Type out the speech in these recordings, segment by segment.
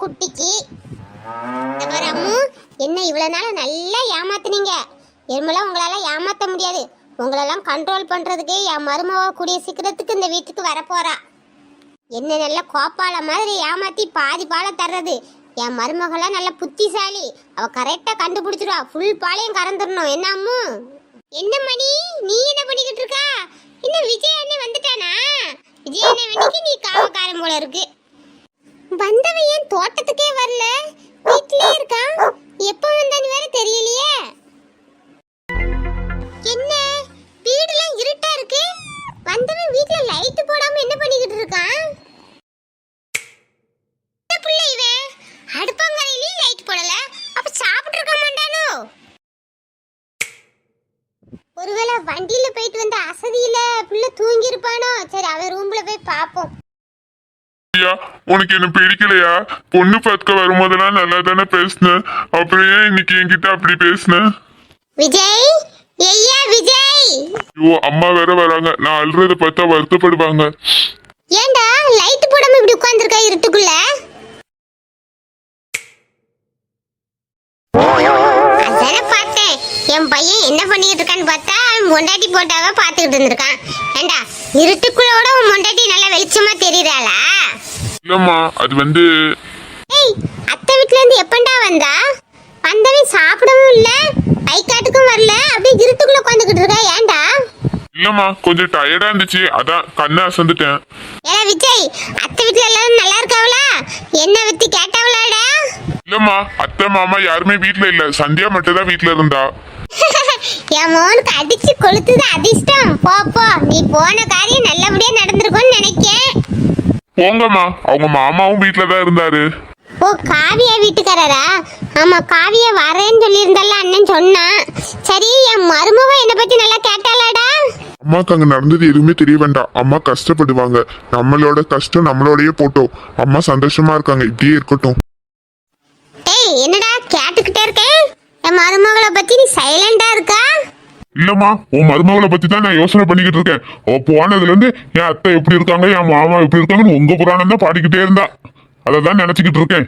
குட்டிக்கு. அம்மு என்ன இவ்வளவு நாள் நல்லா ஏமாத்துனீங்க? எருமெல்லாம் உங்களால ஏமாத்த முடியாது. உங்களெல்லாம் கண்ட்ரோல் பண்றதுக்கு என் மருமவ கூடிய சீக்கிரத்துக்கு இந்த வீட்டுக்கு வரப்போறா. என்ன நல்ல கோப்பால மாதிரி ஏமாத்தி பாதி பாலை தர்றது. என் மருமகளாம் நல்ல புத்திசாலி. அவ கரெக்டா கண்டுபிடிச்சிருவா ஃபுல் பாலையும் கறந்துடணும். என்ன அம்மு? என்ன மணி? நீ என்ன பண்ணிக்கிட்டு இருக்கா? இன்னும் விஜய் அண்ணன் வந்துட்டானா? விஜய் அண்ணன் நீ காவக்காரன் போல இருக்கு. வந்தவன் ஏன் தோட்டத்துக்கே வரல? வீட்லயே இருக்கான். எப்போ வந்தான்னு வேற தெரியலையே. என்ன? வீடுலாம் இருட்டா இருக்கு? வந்தவன் வீட்ல லைட் போடாம என்ன பண்ணிக்கிட்டு இருக்கான்? பிள்ளை புள்ள இவன்? அடுப்பங்கரையிலயும் லைட் போடல. அப்ப சாப்பிட்டு இருக்க மாட்டானோ? ஒருவேளை வண்டியில போயிட்டு வந்த அசதியில புள்ள தூங்கி இருப்பானோ சரி அவன் ரூம்ல போய் பாப்போம் ஐயா உனக்கு என்ன பிடிக்கலையா? பொண்ணு பார்க்க வரும்போதெல்லாம் நல்லா தானே பேசினேன் அப்புறம் ஏன் இன்னைக்கு என்கிட்ட அப்படி பேசின? விஜய்? ஐயா விஜய்! ஐயோ அம்மா வேற வராங்க. நான் அழுறத பார்த்தா வருத்தப்படுவாங்க. ஏன்டா லைட் போடாம இப்படி உட்கார்ந்திருக்கா இருட்டுக்குள்ள அதானே பார்த்தேன் என் பையன் என்ன பண்ணிட்டு இருக்கான்னு பார்த்தா அவன் மொண்டாட்டி போட்டாவ பார்த்துக்கிட்டு இருந்திருக்கான். ஏண்டா இருட்டுக்குள்ளோட உன் மொண்டாட்டி நல்லா வெளிச்சமா தெரியறாளா? இல்லம்மா அது வந்து ஏய் அத்தை வீட்ல இருந்து எப்பண்டா வந்தா? வந்தவன் சாப்பிடவும் இல்ல கை காட்டுக்கும் வரல அப்படியே இருட்டுக்குள்ள உட்காந்துக்கிட்டு இருக்கா ஏன்டா இல்லம்மா கொஞ்சம் டயர்டா இருந்துச்சு. அதான் கண்ணை அசந்துட்டேன். ஏடா விஜய் அத்தை வீட்ல எல்லாரும் நல்லா இருக்காவளா? என்ன பத்தி கேட்டாவளாடா? இல்லம்மா அத்தை மாமா யாருமே வீட்ல இல்ல. சந்தியா மட்டும் தான் வீட்ல இருந்தா. என் மோனுக்கு அடிச்சு கொளுத்துது அதிர்ஷ்டம். போ போ. நீ போன காரியம் நல்லபடியா நடந்திருக்கும்னு நினைக்கேன். போங்கம்மா. அவங்க மாமாவும் வீட்ல தான் இருந்தாரு. ஓ காவியா வீட்டுக்காரரா? ஆமா காவியா வரேன்னு சொல்லியிருந்தல்ல அண்ணன் சொன்னான் சரி என் மருமக என்னை பத்தி நல்லா கேட்டாளாடா? அம்மாக்கு அங்க நடந்தது எதுவுமே தெரிய வேண்டாம். அம்மா கஷ்டப்படுவாங்க. நம்மளோட கஷ்டம் நம்மளோடயே போட்டோம். அம்மா சந்தோஷமா இருக்காங்க. இப்படியே இருக்கட்டும். ஏய் என்னடா கேட்டுக்கிட்டே இருக்கேன் என் மருமகளை பத்தி நீ சைலண்டா இருக்கா? இல்லம்மா உன் மருமகளை பத்தி தான் நான் யோசனை பண்ணிக்கிட்டு இருக்கேன். அவ போனதுல இருந்து என் அத்தை எப்படி இருக்காங்க என் மாமா எப்படி இருக்காங்கன்னு உங்க புராணம் தான் பாடிக்கிட்டே இருந்தா. அதை தான் நினைச்சுக்கிட்டு இருக்கேன்.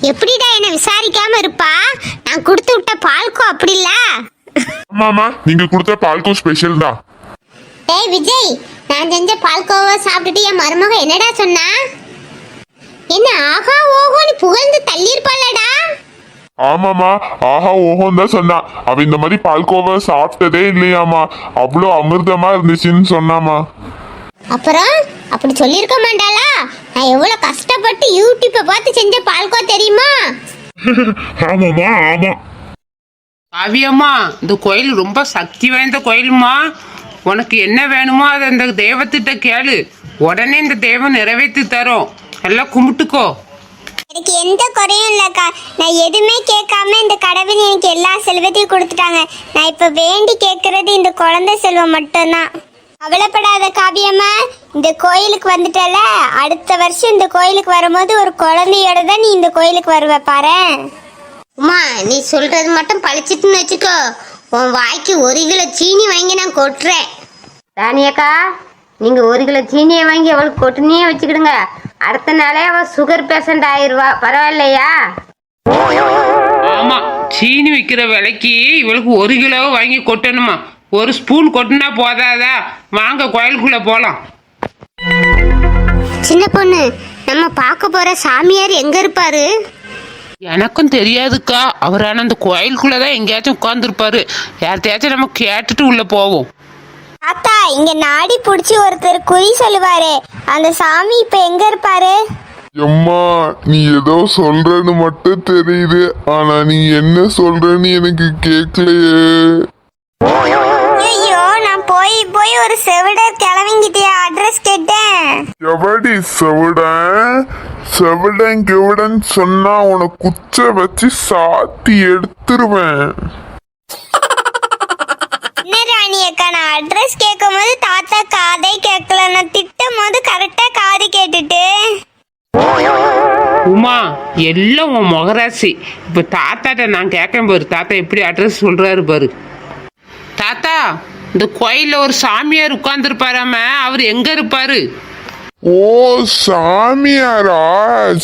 எப்படிடா என்ன விசாரிக்காம இருப்பா? நான் கொடுத்து விட்ட பால்கோ அப்படி இல்ல ஆமாமா நீங்க கொடுத்த பால்கோ ஸ்பெஷல் தான். ஏய் விஜய் நான் செஞ்ச பால்கோவா சாப்பிட்டுட்டு என் மருமக என்னடா சொன்னா? என்ன ஆஹா ஓஹோன்னு புகழ்ந்து தள்ளியிருப்பாளடா ஆமாமா ஆஹா ஓஹோன்னு தான் சொன்னா. அவ இந்த மாதிரி பால்கோவை சாப்பிட்டதே இல்லையாமா அவ்வளோ அமிர்தமா இருந்துச்சுன்னு சொன்னாமா அப்புறம்? அப்படி சொல்லியிருக்க மாட்டாளா? நான் எவ்வளவு கஷ்டப்பட்டு யூடியூப்பை பார்த்து செஞ்ச பால்கோ தெரியுமா? ஆமாமா ஆமா. காவியம்மா இந்த கோயில் ரொம்ப சக்தி வாய்ந்த கோயிலுமா. உனக்கு என்ன வேணுமோ அதை அந்த தெய்வத்திட்ட கேளு. உடனே இந்த தெய்வம் நிறைவேற்றி தரும். எல்லாம் கும்பிட்டுக்கோ. எனக்கு எந்த குறையும் இல்லக்கா. நான் எதுவுமே கேட்காம இந்த கடவுள் எனக்கு எல்லா செல்வத்தையும் கொடுத்துட்டாங்க. நான் இப்ப வேண்டி கேட்கறது இந்த குழந்தை செல்வம் மட்டும்தான். கவலைப்படாத காவியம்மா. இந்த கோயிலுக்கு வந்துட்டல. அடுத்த வருஷம் இந்த கோயிலுக்கு வரும்போது ஒரு குழந்தையோட தான் நீ இந்த கோயிலுக்கு வருவ பாரு. உமா நீ சொல்றது மட்டும் பழிச்சிட்டுன்னு வச்சுக்கோ. உன் வாய்க்கு ஒரு கிலோ சீனி வாங்கி நான் கொட்டுறேன். ராணியக்கா நீங்க ஒரு கிலோ சீனியை வாங்கி அவளுக்கு கொட்டுனியே வச்சுக்கிடுங்க. அடுத்த நாளே அவ சுகர் பேஷண்ட் ஆயிருவா. பரவாயில்லையா? ஆமா சீனி விற்கிற விலைக்கு இவளுக்கு ஒரு கிலோ வாங்கி கொட்டணுமா? ஒரு ஸ்பூன் கொட்டினா போதாதா? வாங்க கோயிலுக்குள்ள போலாம். சின்ன பொண்ணு நம்ம பார்க்க போற சாமியார் எங்க இருப்பாரு? எனக்கும் தெரியாதுக்கா. அவரான அந்த கோயிலுக்குள்ள தான் எங்கேயாச்சும் உட்காந்துருப்பாரு யார்கிட்டயாச்சும் நம்ம கேட்டுட்டு உள்ள போவோம். அத்தா இங்க நாடி புடிச்சு ஒருத்தர் குறி சொல்லுவாரு. அந்த சாமி இப்ப எங்க இருப்பாரு? எம்மா நீ ஏதோ சொல்றன்னு மட்டும் தெரியுது. ஆனா நீ என்ன சொல்றன்னு எனக்கு கேட்கலையே ஐயோ நான் போய் போய் ஒரு செவிடர் கிளவிங்கிட்டே அட்ரஸ் கேட்டேன். எவடி செவிடன் செவிடன் கிவிடன் சொன்னா உனக்கு குச்ச வச்சு சாத்தி எடுத்துருவேன். அக்கா நான் அட்ரஸ் கேட்கும் போது தாத்தா காதை கேட்கல நான் திட்டும் போது கரெக்டா காது கேட்டுட்டு. உமா எல்லாம் உன் முகராசி. இப்போ தாத்தாட்ட நான் கேட்கேன் பாரு தாத்தா எப்படி அட்ரஸ் சொல்றாரு பாரு. தாத்தா இந்த கோயில்ல ஒரு சாமியார் உட்கார்ந்துருப்பாராம அவர் எங்க இருப்பாரு? ஓ சாமியாரா?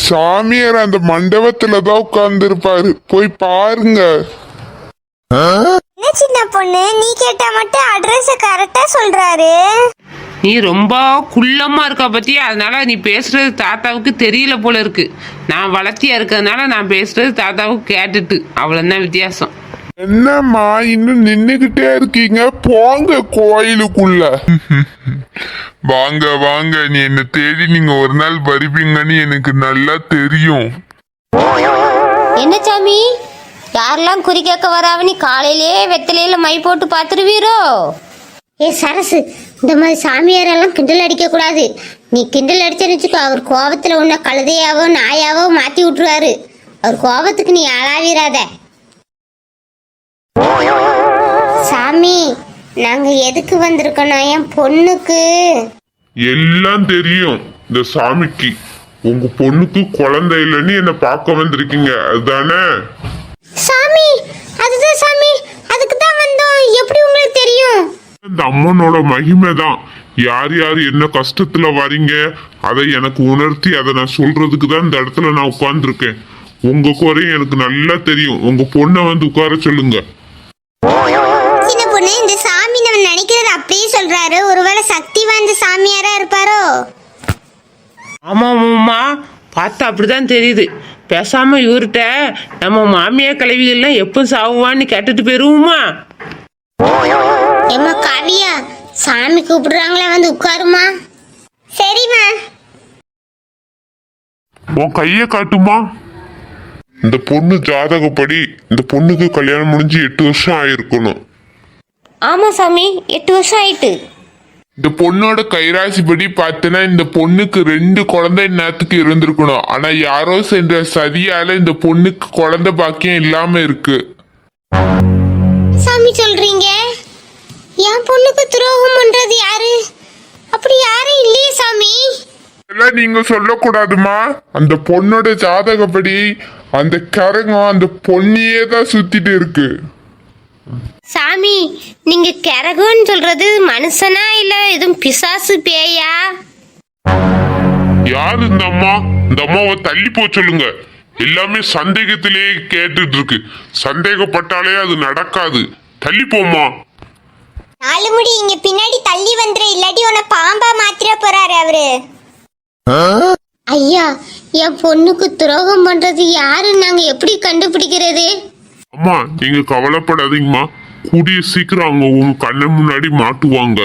சாமியார் அந்த மண்டபத்துல தான் உட்கார்ந்துருப்பாரு. போய் பாருங்க. என்ன சின்ன பொண்ணு? நீ கேட்டா மட்டும் அட்ரஸ் கரெக்டா சொல்றாரு. நீ ரொம்ப குள்ளமா இருக்கா பத்தியா? அதனால நீ பேசுறது தாத்தாவுக்கு தெரியல போல இருக்கு. நான் வளர்த்தியா இருக்கிறதுனால நான் பேசுறது தாத்தாவுக்கு கேட்டுட்டு. அவ்வளவுதான் வித்தியாசம். என்னம்மா இன்னும் நின்னுகிட்டே இருக்கீங்க? போங்க கோயிலுக்குள்ள. வாங்க வாங்க. நீ என்ன தேடி நீங்க ஒரு நாள் வருவீங்கன்னு எனக்கு நல்லா தெரியும். என்ன சாமி? யாரெல்லாம் குறி கேட்க வராவனி காலையிலே வெத்தலையில மை போட்டு பார்த்துருவீரோ? ஏ சரசு இந்த மாதிரி சாமியாரெல்லாம் கிண்டல் அடிக்க கூடாது நீ கிண்டல் அடிச்சேன்னு வச்சுக்கோ அவர் கோபத்துல உன்னை கழுதையாவோ நாயாவோ மாத்தி விட்டுருவாரு. அவர் கோபத்துக்கு நீ ஆளாவிராத. சாமி நாங்க எதுக்கு வந்திருக்கோம்னா என் பொண்ணுக்கு. எல்லாம் தெரியும் இந்த சாமிக்கு. உங்க பொண்ணுக்கு குழந்தை இல்லைன்னு என்ன பார்க்க வந்திருக்கீங்க. அதுதானே? சாமி அதுதான் சாமி. அதுக்கு தான் வந்தோம். எப்படி உங்களுக்கு தெரியும்? இந்த அம்மனோட மகிமை தான் யார் யார் என்ன கஷ்டத்துல வரீங்க அதை எனக்கு உணர்த்தி அதை நான் சொல்றதுக்கு தான் இந்த இடத்துல நான் உட்கார்ந்துருக்கேன். உங்க குறையும் எனக்கு நல்லா தெரியும். உங்க பொண்ணை வந்து உட்கார சொல்லுங்க. சின்ன பொண்ணு இந்த சாமி நம்ம நினைக்கிறது அப்படியே சொல்றாரு. ஒருவேளை சக்தி வாய்ந்த சாமியாரா இருப்பாரோ? ஆமாம்மா பார்த்தா அப்படிதான் தெரியுது. பேசாம இவர்கிட்ட நம்ம மாமியார் கலவிகள்லாம் எப்போ சாவுவான்னு கேட்டுட்டு போயிருவோமா? ஏம்மா காவியா சாமி கூப்பிடுறாங்களா வந்து உட்காருமா. சரிம்மா. உன் கையை காட்டுமா. இந்த பொண்ணு ஜாதகப்படி இந்த பொண்ணுக்கு கல்யாணம் முடிஞ்சு எட்டு வருஷம் ஆயிருக்கணும். ஆமா சாமி எட்டு வருஷம் ஆயிட்டு. இந்த பொண்ணோட கைராசிப்படி பார்த்தனா இந்த பொண்ணுக்கு ரெண்டு குழந்தை நேரத்துக்கு இருந்திருக்கணும். ஆனா யாரோ சென்ற சதியால இந்த பொண்ணுக்கு குழந்தை பாக்கியம் இல்லாம இருக்கு. சாமி சொல்றீங்க? என் பொண்ணுக்கு துரோகம் பண்றது யாரு? அப்படி யாரும் இல்லையே சாமி. இதெல்லாம் நீங்க சொல்லக்கூடாதுமா. அந்த பொண்ணோட ஜாதகப்படி அந்த கரகம் அந்த பொண்ணியே தான் சுத்திட்டு இருக்கு. சாமி நீங்க கரகம்னு சொல்றது மனுஷனா இல்ல எதுவும் பிசாசு பேயா? யாரு இந்த அம்மா? இந்த அம்மாவை தள்ளி போக சொல்லுங்க. எல்லாமே சந்தேகத்திலேயே கேட்டுட்டு இருக்கு சந்தேகப்பட்டாலே அது நடக்காது. தள்ளி போம்மா. நாலு முடி இங்க பின்னாடி தள்ளி வந்துரு இல்லாட்டி உன்னை பாம்பா மாத்திர போறாரு அவரு. ஐயா என் பொண்ணுக்கு துரோகம் பண்றது யாருன்னு நாங்க எப்படி கண்டுபிடிக்கிறது? அம்மா நீங்க கவலைப்படாதீங்கம்மா. கூடிய சீக்கிரம் அவங்க உங்க கண்ணு முன்னாடி மாட்டுவாங்க.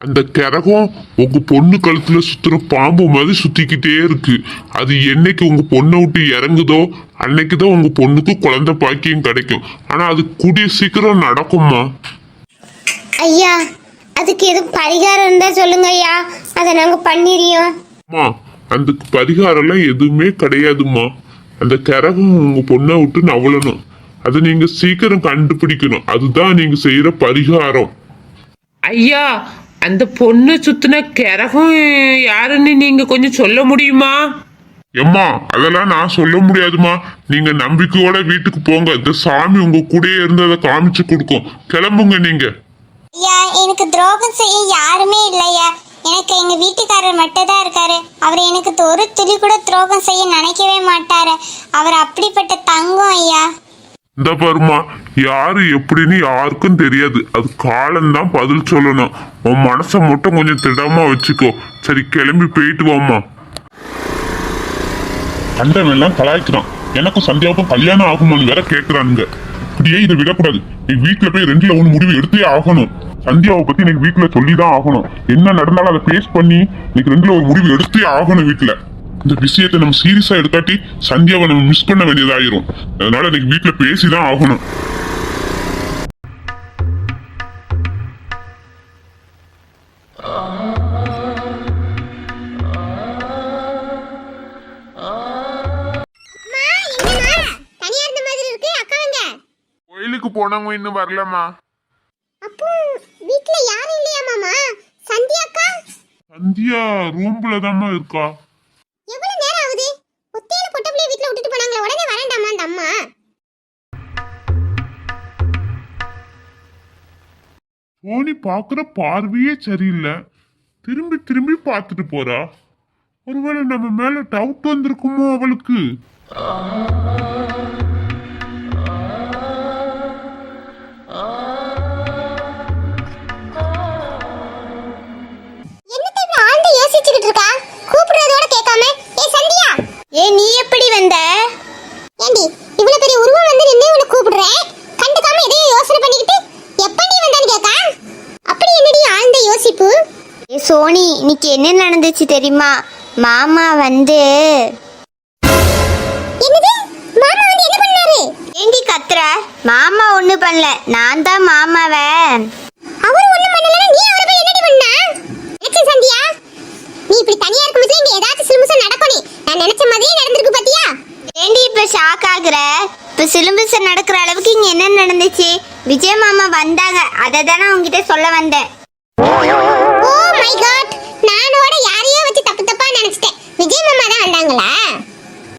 அந்த கிரகம் உங்க பொண்ணு கழுத்துல சுத்துற பாம்பு மாதிரி சுத்திக்கிட்டே இருக்கு. அது என்னைக்கு உங்க பொண்ணை விட்டு இறங்குதோ அன்னைக்கு தான் உங்க பொண்ணுக்கு குழந்தை பாக்கியம் கிடைக்கும். ஆனா அது கூடிய சீக்கிரம் நடக்கும்மா. ஐயா அதுக்கு எதுவும் பரிகாரம் இருந்தா சொல்லுங்க ஐயா. அதை நாங்க பண்ணிரியோம் அம்மா அந்த பரிகாரம்லாம் எதுவுமே கிடையாதும்மா. அந்த கிரகம் உங்க பொண்ணை விட்டு நவளணும். அதை நீங்க சீக்கிரம் கண்டுபிடிக்கணும். அதுதான் நீங்க செய்யற பரிகாரம். ஐயா அந்த பொண்ணு சுத்தின கிரகம் யாருன்னு நீங்க கொஞ்சம் சொல்ல முடியுமா? எம்மா அதெல்லாம் நான் சொல்ல முடியாதும்மா நீங்க நம்பிக்கையோட வீட்டுக்கு போங்க. இந்த சாமி உங்க கூடயே இருந்து அதை காமிச்சு கொடுக்கும். கிளம்புங்க நீங்க. ஐயா எனக்கு துரோகம் செய்ய யாருமே இல்லையா எனக்கு எங்க வீட்டுக்காரர் மட்டும் தான் இருக்காரு. அவர் எனக்கு ஒரு துளி கூட துரோகம் செய்ய நினைக்கவே மாட்டாரு. அவர் அப்படிப்பட்ட தங்கம் ஐயா. இந்த பாருமா யாரு எப்படின்னு யாருக்கும் தெரியாது. அது காலம்தான் பதில் சொல்லணும். உன் மனசை மட்டும் கொஞ்சம் திடமா வச்சுக்கோ. சரி கிளம்பி போயிட்டு வாமா அண்டன் எல்லாம் கலாய்க்கிறான். எனக்கும் சந்தியாவுக்கும் கல்யாணம் ஆகுமான்னு வேற கேக்குறானுங்க. இப்படியே இதை விடக்கூடாது. நீ வீட்டுல போய் ரெண்டுல ஒன்று முடிவு எடுத்தே ஆகணும். சந்தியாவை பத்தி எனக்கு வீட்டுல சொல்லிதான் ஆகணும். என்ன நடந்தாலும் அதை பேஸ் பண்ணி இன்னைக்கு ரெண்டுல ஒரு முடிவு எடுத்தே ஆகணும் வீட்டுல இந்த விஷயத்தை நம்ம சீரியஸா எடுக்காட்டி சந்தியாவை நம்ம மிஸ் பண்ண வேண்டியதாயிரும். அதனால இன்னைக்கு வீட்டுல பேசிதான் ஆகணும். தனியா இருந்த மாதிரி இருக்கு அக்காங்க கோயிலுக்கு போனவங்க இன்னும் வரலம்மா. அப்போ வீட்ல யாரும் இல்லையா மாமா? சந்தியா அக்கா? சந்தியா ரூம்ல தாம்மா இருக்கா. சோனி பார்க்குற பார்வையே சரியில்லை. திரும்பி திரும்பி பார்த்துட்டு போறா. ஒருவேளை நம்ம மேல டவுட் வந்திருக்குமோ அவளுக்கு? இன்னைக்கு என்ன நடந்துச்சு தெரியுமா? மாமா வந்து என்னது? மாமா வந்து என்ன பண்ணாரு? ஏண்டி கத்துற? மாமா ஒண்ணு பண்ணல. நான் தான் மாமாவை. அவர் ஒண்ணு பண்ணலனா நீ அவரை போய் என்னடி பண்ண? சந்தியா? நீ இப்படி தனியா இருக்கும்போது இங்க ஏதாச்சும் சிலுமிசம் நடக்கணும் நான் நினைச்ச மாதிரியே நடந்திருக்கு பாத்தியா? ஏண்டி இப்ப ஷாக் ஆகுற? இப்ப சிலும்புச நடக்கிற அளவுக்கு இங்க என்ன நடந்துச்சு? விஜய் மாமா வந்தாங்க. அதை தானே உங்ககிட்ட சொல்ல வந்தேன். ஓ மை காட் நானோட யாரையோ வச்சு தப்பு தப்பா நினைச்சிட்டேன். விஜய் மாமா தான் வந்தாங்களா?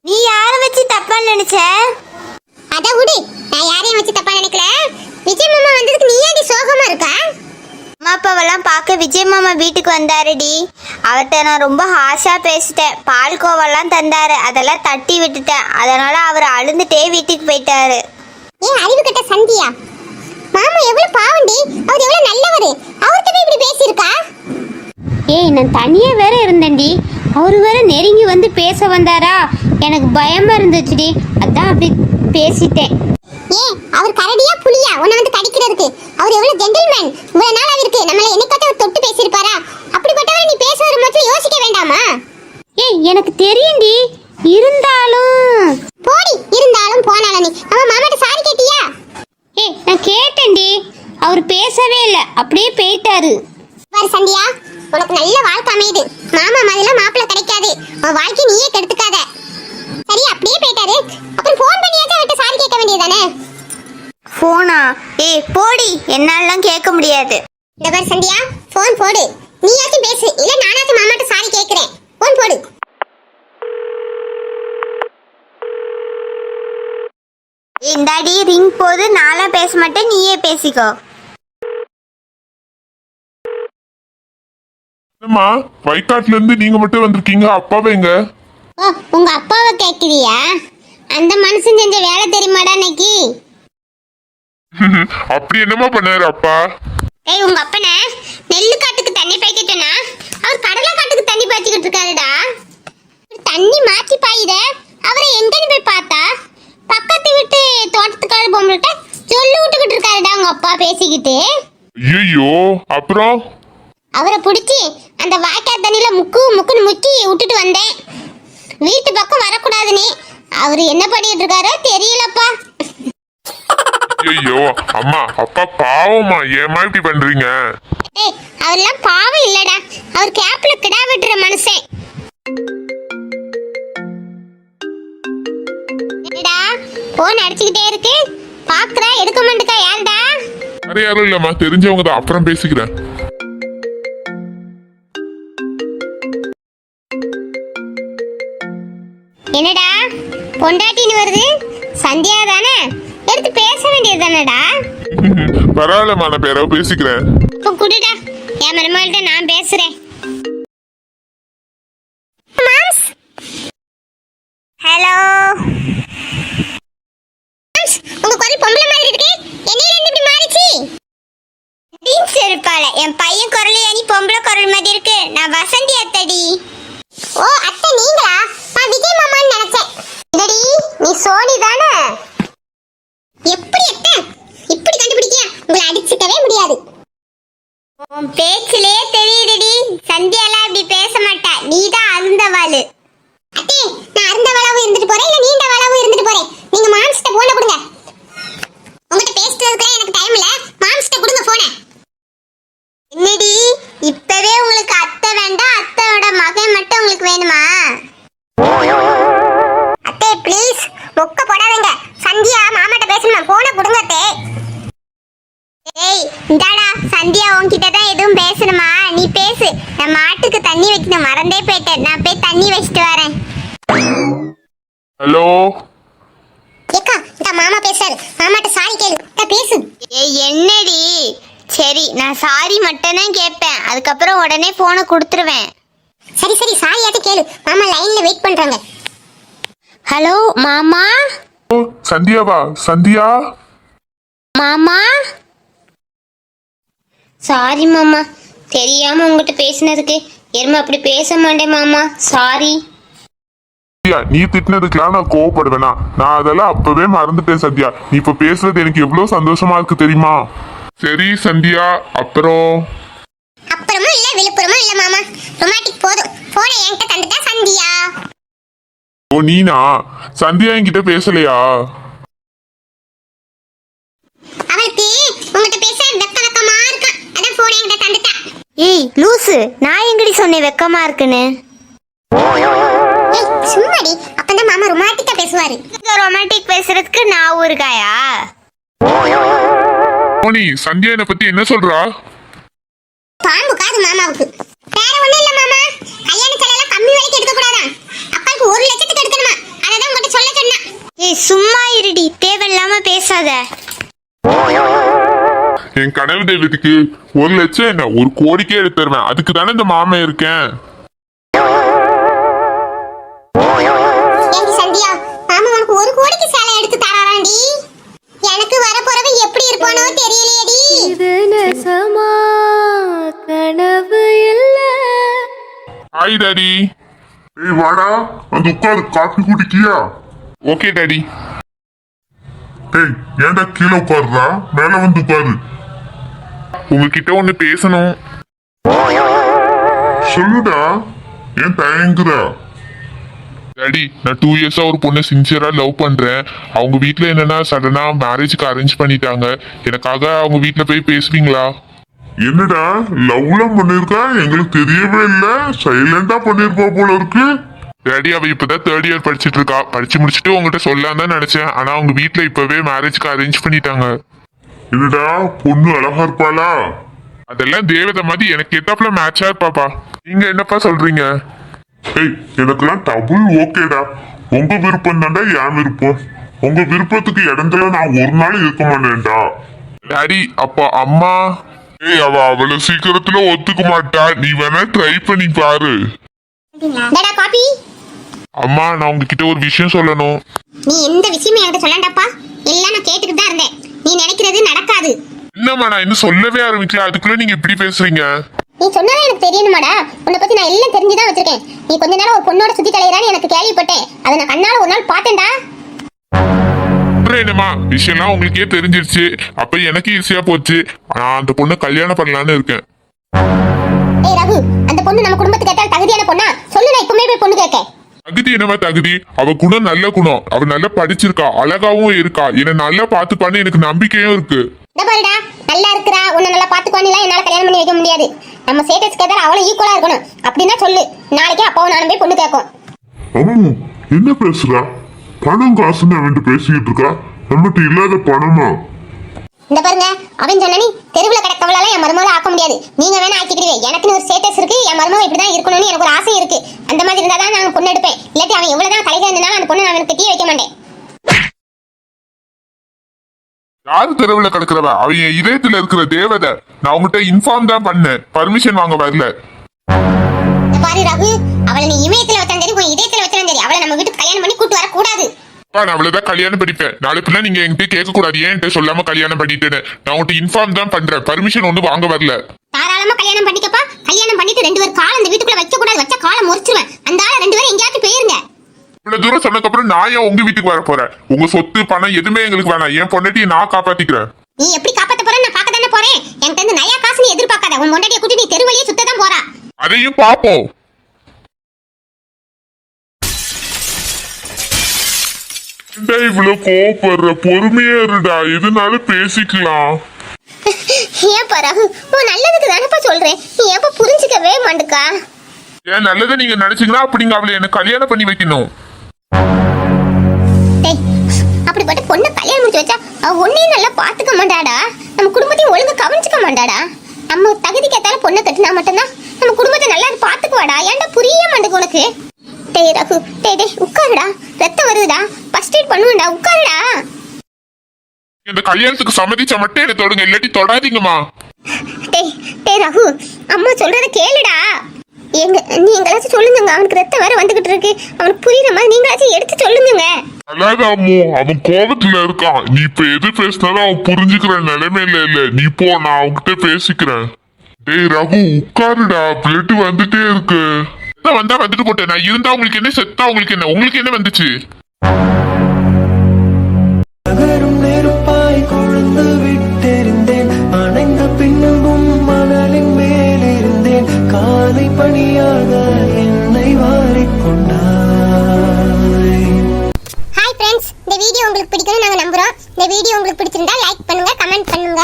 நீ யார வச்சு தப்பா நினைச்ச? அத விடு நான் யாரையும் வச்சு தப்பா நினைக்கல. விஜய் மாமா வந்ததுக்கு நீ ஏன்டி சோகமா இருக்கா? அம்மா அப்பாவெல்லாம் பார்க்க விஜய் மாமா வீட்டுக்கு வந்தாருடி. அவர்கிட்ட நான் ரொம்ப ஹாஷா பேசிட்டேன். பால்கோவெல்லாம் தந்தாரு. அதெல்லாம் தட்டி விட்டுட்டேன். அதனால அவர் அழுந்துட்டே வீட்டுக்கு போயிட்டாரு. ஏன் அறிவு கட்ட சந்தியா? மாமா எவ்வளவு பாவண்டி அவர் எவ்வளவு நல்லவர். அவர்கிட்ட இப்படி பேசியிருக்கா? ஏய் நான் தனியா வேற இருந்தேன்டி. அவர் வேற நெருங்கி வந்து பேச வந்தாரா? எனக்கு பயமா இருந்துச்சுடி. அதான் அப்படி பேசிட்டேன். ஏன் அவர் கரடியா புலியா? உன்னை வந்து கடிக்கிறதுக்கு. அவர் எவ்வளவு ஜென்டில்மேன் இவ்வளவு நாள் அவருக்கு நம்மள அவர் தொட்டு பேசியிருப்பாரா? அப்படிப்பட்டவரை நீ பேச வரும் மட்டும் யோசிக்க வேண்டாமா? ஏய் எனக்கு தெரியும்டி. இருந்தாலும். போடி. இருந்தாலும் போனாலும் நீ. அவன் மாமாட்ட சாரி கேட்டியா? ஏய் நான் கேட்டேன்டி. அவர் பேசவே இல்லை. அப்படியே போயிட்டாரு. பாரு சந்தியா. உனக்கு நல்ல வாழ்க்கை அமையுது. மாமா மாதிரிலாம் மாப்பிள்ளை கிடைக்காது. உன் வாழ்க்கை நீயே கெடுத்துக்காத. சரி அப்படியே போயிட்டாரு. அப்புறம் ஃபோன் பண்ணியாச்சும் அவர்கிட்ட சாரி கேட்க வேண்டியதானே போனா ஏய் போடி. என்னாலலாம் கேட்க முடியாது. இந்த பாரு சந்தியா. ஃபோன் போடு. நீயாச்சும் பேசு. இல்ல நானாச்சும் மாமாட்ட சாரி கேட்கிறேன். ஃபோன் போடு. இந்தாடி ரிங் போது நான்லாம் பேச மாட்டேன். நீயே பேசிக்கோ. என்னம்மா வைக்காட்டுல இருந்து நீங்க மட்டும் வந்திருக்கீங்க அப்பாவே எங்க? ஓ உங்க அப்பாவை கேட்கிறியா அந்த மனுஷன் செஞ்ச வேலை தெரியுமாடா இன்னைக்கு அப்படி என்னம்மா பண்ணாரு அப்பா? ஏய் உங்க அப்பனை நெல்லு காட்டுக்கு தண்ணி பாய்க்க சொன்னா அவர் கடலை காட்டுக்கு தண்ணி பாய்ச்சிக்கிட்டு இருக்காருடா. தண்ணி மாற்றி பாயுத அவரை எங்கன்னு போய் பார்த்தா? பக்கத்து வீட்டு தோட்டத்துக்கார பொம்பளைட்ட சொல்லு விட்டுக்கிட்டு இருக்காருடா உங்க அப்பா பேசிக்கிட்டு. ஐயோ அப்புறம்? அவரை பிடிச்சி அந்த வாய்க்கால் தண்ணியில முக்கு முக்குன்னு முக்கி விட்டுட்டு வந்தேன். வீட்டு பக்கம் வரக்கூடாதுன்னு அவர் என்ன பண்ணிட்டு இருக்காரோ தெரியலப்பா. ஐயோ அம்மா அப்பா பாவம்மா ஏமா இப்படி பண்றீங்க? ஏய் அவரெல்லாம் பாவம் இல்லடா. அவர் கேப்ல கிடா வெட்டுற மனுஷன். என்னடா போன் அடிச்சுக்கிட்டே இருக்கு? பாக்குற எடுக்க மாட்டேக்கா யாருடா வேற யாரும் இல்லம்மா தெரிஞ்சவங்க தான் அப்புறம் பேசிக்கிறேன். என்னடா? பொண்டாட்டின்னு வருது? சந்தியா தானே? எடுத்து பேச வேண்டியது தானடா? பரவாயில்லம்மா நான் பேரோ பேசிக்கிறேன். இப்போ குடுடா. என் மருமகள்கிட்ட நான் பேசுறேன் மாம்ஸ் ஹலோ மாம்ஸ் உங்க குரல் பொம்பளை மாதிரி இருக்கு என்னையில இருந்து இப்படி மாறிச்சு டீன்ஸ் இருப்பாள என் பையன் குரல் ஏனி பொம்பளை குரல் மாதிரி இருக்கு நான் வசந்தி அத்தடி ஓ அத்தை நீங்களா நான் விஜய் மாமான்னு நினைச்சேன் என்னடி நீ சோனி தானே எப்படி அத்தை இப்படி கண்டுபிடிக்க உங்களை அடிச்சுக்கவே முடியாது உன் பேச்சிலே தெரியுதுடி சந்தியாலாம் இப்படி பேச மாட்டா நீ தான் அருந்தவாளு அத்தே நான் அருந்த வளவும் இருந்துட்டு போறேன் இல்ல நீண்ட வளவும் இருந்துட்டு போறேன் நீங்க மாம்ஸ்ட்ட போன கொடுங்க உங்ககிட்ட பேசுறதுக்கு எனக்கு டைம் இல்ல மாம்ஸ்ட்ட கொடுங்க போனை என்னடி இப்பவே உங்களுக்கு அத்தை வேண்டாம் அத்தையோட மகன் மட்டும் உங்களுக்கு வேணுமா அத்தே ப்ளீஸ் மொக்க போடாதீங்க சந்தியா மாமாட்ட பேசணும் போனை கொடுங்க அத்தே ஏய் இந்தாடா சந்தியா உன்கிட்ட தான் எதுவும் பேசணுமா நீ பேசு நான் மாட்டுக்கு தண்ணி வைக்கணும் மறந்தே போயிட்டேன் நான் போய் தண்ணி வச்சுட்டு வரேன் ஹலோ ஏக்கா இந்த மாமா பேசுறாரு மாமாட்ட சாரி கேளு அக்கா, பேசு ஏய் என்னடி? சரி நான் சாரி மட்டும் தான் கேட்பேன். அதுக்கப்புறம் உடனே போனை கொடுத்துருவேன். சரி சரி சாரியாட்டு கேளு. மாமா லைன்ல வெயிட் பண்றாங்க. ஹலோ மாமா? ஓ சந்தியாவா? சந்தியா? மாமா? சாரி மாமா. தெரியாம உங்ககிட்ட பேசினதுக்கு எருமை அப்படி பேச மாட்டேன் மாமா. சாரி சத்யா நீ திட்டினதுக்கெல்லாம் நான் கோவப்படுவேனா? நான் அதெல்லாம் அப்பவே மறந்துட்டேன் சத்யா. நீ இப்ப பேசுறது எனக்கு எவ்வளவு சந்தோஷமா இருக்கு தெரியுமா? சரி சந்தியா அப்புறம்? அப்புறமும் இல்ல விழுப்புறமும் இல்ல மாமா. ரொமாட்டிக் போதும் போனை என்கிட்ட தந்துட்டா சந்தியா? ஓ நீனா? சந்தியா என்கிட்ட பேசலையா? அவளுக்கு உங்ககிட்ட பேச வெக்க வெக்கமா இருக்கா. அதான் போனை என்கிட்ட தந்துட்டா. ஏய் லூசு நான் எங்கடி சொன்னேன் வெக்கமா இருக்குன்னு? சும்மாடி அப்பதான் மாமா ரொமாட்டிக்கா பேசுவாரு. ரொமான்டிக் பேசுறதுக்கு நான் ஊருக்காயா மோனி சந்தியா பத்தி என்ன சொல்றா? பாம்பு காது மாமாவுக்கு. வேற ஒண்ணும் இல்ல மாமா. கல்யாண செலவெல்லாம் கம்மி விலைக்கு எடுக்க கூடாதான் அப்பாவுக்கு ஒரு லட்சத்துக்கு எடுக்கணுமா? அததான் உங்ககிட்ட சொல்ல சொன்னா ஏய் சும்மா இருடி. தேவையில்லாம பேசாத. என் கனவு தெய்வத்துக்கு ஒரு லட்சம் என்ன? ஒரு கோடிக்கே எடுத்து தருவேன் அதுக்கு தானே இந்த மாமன் இருக்கேன். ஹாய் டாடி ஏய் வாடா. வந்து உட்காரு. காஃபி குடிக்கியா? ஓகே டாடி ஏய் ஏன்டா கீழே உட்காருடா மேல வந்து உட்காரு. உங்ககிட்ட ஒண்ணு பேசணும். சொல்லுடா. ஏன் தயங்குற? டாடி நான் டூ இயர்ஸா ஒரு பொண்ணை சின்சியரா லவ் பண்றேன். அவங்க வீட்ல என்னன்னா சடனா மேரேஜ்க்கு அரேஞ்ச் பண்ணிட்டாங்க. எனக்காக அவங்க வீட்ல போய் பேசுவீங்களா? என்னடா லவ்லாம் பண்ணிருக்கா? எங்களுக்கு தெரியவே இல்ல. சைலண்டா பண்ணிருப்பா போல இருக்கு. டாடி அவ இப்பதான் தேர்ட் இயர் படிச்சிட்டு இருக்கா. படிச்சு முடிச்சுட்டு உங்ககிட்ட சொல்லலாம் தான் நினைச்சேன். ஆனா அவங்க வீட்ல இப்பவே மேரேஜ்க்கு அரேஞ்ச் பண்ணிட்டாங்க. என்னடா பொண்ணு அழகா இருப்பாளா? அதெல்லாம் தேவதை மாதிரி எனக்கு எத்தாப்புல மேட்சா இருப்பாப்பா. நீங்க என்னப்பா சொல்றீங்க? ஏய் எனக்கெல்லாம் டபுள் ஓகேடா உங்க விருப்பம் தான்டா என் விருப்பம். உங்க விருப்பத்துக்கு இடத்துல நான் ஒரு நாள் இருக்க மாட்டேன்டா. டாடி அப்போ அம்மா ஏய் அவ அவ்வளவு சீக்கிரத்துல ஒத்துக்க மாட்டா. நீ வேணா ட்ரை பண்ணி பாரு. டடா காபி அம்மா நான் உங்ககிட்ட ஒரு விஷயம் சொல்லணும். நீ எந்த விஷயமும் என்கிட்ட சொல்லண்டாப்பா. எல்லாம் நான் கேட்டுக்கிட்டு தான் இருந்தேன். நீ நினைக்கிறது நடக்காது. என்னம்மா நான் இன்னும் சொல்லவே ஆரம்பிக்கல. அதுக்குள்ள நீங்க இப்படி பேசுறீங்க? நீ சொன்னதே எனக்கு தெரியணுமாடா. உன்னை பத்தி நான் எல்லாம் தெரிஞ்சுதான் வச்சிருக்கேன். நீ கொஞ்ச நேரம் ஒரு பொண்ணோட சுத்தி கலையறான்னு எனக்கு கேள்விப்பட்டேன். அதை நான் கண்ணால ஒரு நாள் பார்த்தேன்டா. அப்புறம் என்னம்மா விஷயம்லாம் உங்களுக்கே தெரிஞ்சிருச்சு. அப்ப எனக்கு ஈஸியா போச்சு. நான் அந்த பொண்ணை கல்யாணம் பண்ணலான்னு இருக்கேன். ஏய் ரகு அந்த பொண்ணு நம்ம குடும்பத்துக்கு ஏத்தால் தகுதியான பொண்ணா? சொல்லு நான் இப்பவுமே போய் பொண்ணு கேட்க தகுதி என்னவா தகுதி? அவ குணம் நல்ல குணம். அவ நல்லா படிச்சிருக்கா அழகாவும் இருக்கா. என்ன நல்லா பார்த்துப்பான்னு எனக்கு நம்பிக்கையும் இருக்கு. பாருடா நல்லா இருக்கிறா உன்னை நல்லா பாத்துக்கோன்னு என்னால கல்யாணம் பண்ணி வைக்க முடியாது. நம்ம ஸ்டேட்டஸ்க்கு ஏதாவது அவளும் ஈக்குவலா இருக்கணும். அப்படின்னா சொல்லு. நாளைக்கே அப்பாவும் நானும் போய் பொண்ணு கேட்கும். என்ன பேசுறா? பணம் காசுன்னு அவன்ட்டு பேசிக்கிட்டு இருக்கா? நம்மகிட்ட இல்லாத பணமா? இந்த பாருங்க அவன் சொன்ன தெருவில் கிடக்கவளால என் மருமகளை ஆக்க முடியாது. நீங்க வேணா ஆக்கிக்கிடுவீங்க எனக்குன்னு ஒரு ஸ்டேட்டஸ் இருக்கு. என் மருமக இப்படிதான் இருக்கணும்னு எனக்கு ஒரு ஆசை இருக்கு. அந்த மாதிரி இருந்தா தான் நான் பொண்ணு எடுப்பேன். இல்லாட்டி அவன் எவ்வளவுதான் தலைகள் இருந்தாலும் அந்த பொண்ணு நான் அவனுக்கு கட்டியே வைக்க மாட்டேன். யாரு தெருவுல கிடக்குறவ? அவ என் இதயத்துல இருக்கிற தேவதை. நான் உங்ககிட்ட இன்ஃபார்ம் தான் பண்ணேன். பர்மிஷன் வாங்க வரல. பாரு ரகு அவளை நீ இமயத்துல வச்சாலும் சரி உன் இதயத்துல வச்சாலும் சரி அவளை நம்ம வீட்டுக்கு கல்யாணம் பண்ணி கூட்டு வரக்கூடாது. அப்பா நான் அவ்வளவுதான் கல்யாணம் படிப்பேன் நாளைக்குள்ள நீங்க என்கிட்ட கேட்க கூடாது ஏன் என்கிட்ட சொல்லாம கல்யாணம் பண்ணிட்டேன்னு? நான் உங்ககிட்ட இன்ஃபார்ம் தான் பண்றேன். பர்மிஷன் ஒண்ணு வாங்க வரல. தாராளமா கல்யாணம் பண்ணிக்கப்பா. கல்யாணம் பண்ணிட்டு ரெண்டு பேர் காலம் இந்த வீட்டுக்குள்ள வைக்க கூடாது வச்ச காலம் முறிச்சிருவேன். அந்த ஆளை ரெண்டு பேரும் எங்கேயாச்சும் போயிருங்க. இவ்வளவு தூரம் சொன்னதுக்கு அப்புறம் நான் ஏன் உங்க வீட்டுக்கு வர போறேன்? உங்க சொத்து பணம் எதுவுமே எங்களுக்கு வேணாம். என் பொண்டாட்டியை நான் காப்பாத்திக்கிறேன். நீ எப்படி காப்பாத்த போற நான் பார்க்க தானே போறேன். என்கிட்ட இருந்து நயா காசு நீ எதிர்பார்க்காத. உன் பொண்டாட்டியை கூட்டி நீ தெருவழியே சுத்த தான் போறா. அதையும் பார்ப்போம். ஏன்டா இவ்வளவு கோவப்படுற பொறுமையா இருடா. எதுனாலும் பேசிக்கலாம். ஏன்பா ரகு உன் நல்லதுக்கு தானப்பா சொல்றேன். நீ ஏப்பா புரிஞ்சுக்கவே மாட்டுக்கா? ஏன் நல்லதை நீங்க நினைச்சீங்கன்னா அப்ப நீங்க அவளை எனக்கு கல்யாணம் பண்ணி வைக்கணும். டேய் அப்படிப்பட்ட பொண்ணை கல்யாணம் முடிச்சு வச்சா அவ உன்னையும் நல்லா பாத்துக்க மாட்டாடா. நம்ம குடும்பத்தையும் ஒழுங்கா கவனிச்சுக்க மாட்டாடா. நம்ம தகுதிக்கு ஏத்தாலும் பொண்ணை கட்டினா மட்டும்தான் நம்ம குடும்பத்தை நல்லா பாத்துக்குவாடா ஏன்டா புரிய மாட்டேங்குது உனக்கு? டேய் ரகு. டேய் டேய் உட்காருடா. ரத்தம் வருதுடா. ஃபர்ஸ்ட் எய்ட் பண்ணுவேன்டா உட்காருடா. இந்த கல்யாணத்துக்கு சம்மதிச்சா மட்டும் என்ன தொடுங்க. இல்லாட்டி தொடாதீங்கம்மா. டேய் டேய் ரகு. அம்மா சொல்றத கேளுடா. எங்க நீங்களாச்சும் சொல்லுங்க அவனுக்கு ரத்தம் வேற வந்துகிட்டு இருக்கு. அவனுக்கு புரியுற மாதிரி நீங்களாச்சும் எடுத்து சொல்லுங்க அம்மு. அவன் கோபத்துல இருக்கான். நீ இப்ப எது பேசினாலும் அவன் புரிஞ்சுக்கிற நிலைமையில இல்ல நீ போ. நான் அவன்கிட்ட பேசிக்கிறேன். டேய் ரகு உட்காருடா. பிளட் வந்துட்டே இருக்கு. வந்தா வந்துட்டு போட்டேன். நான் இருந்தா உங்களுக்கு என்ன செத்தா உங்களுக்கு என்ன? உங்களுக்கு என்ன வந்துச்சு? ஹாய் ஃப்ரெண்ட்ஸ் இந்த வீடியோ உங்களுக்கு பிடிக்கும்னு நாங்க நம்புறோம். இந்த வீடியோ உங்களுக்கு பிடிச்சிருந்தா லைக் பண்ணுங்க கமெண்ட் பண்ணுங்க.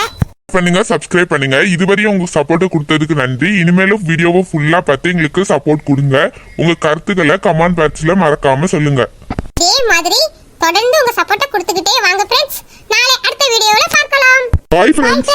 பண்ணுங்க சப்ஸ்கிரைப் பண்ணுங்க. இதுவரையும் உங்களுக்கு சப்போர்ட் கொடுத்ததுக்கு நன்றி. இனிமேலும் வீடியோவை ஃபுல்லா பார்த்து எங்களுக்கு சப்போர்ட் கொடுங்க. உங்க கருத்துக்களை கமெண்ட் பாக்ஸ்ல மறக்காம சொல்லுங்க. இதே மாதிரி தொடர்ந்து உங்க சப்போர்ட்டை கொடுத்துக்கிட்டே வாங்க ஃப்ரெண்ட்ஸ் நாளை அடுத்த வீடியோவில் பார்க்கலாம். Bye friends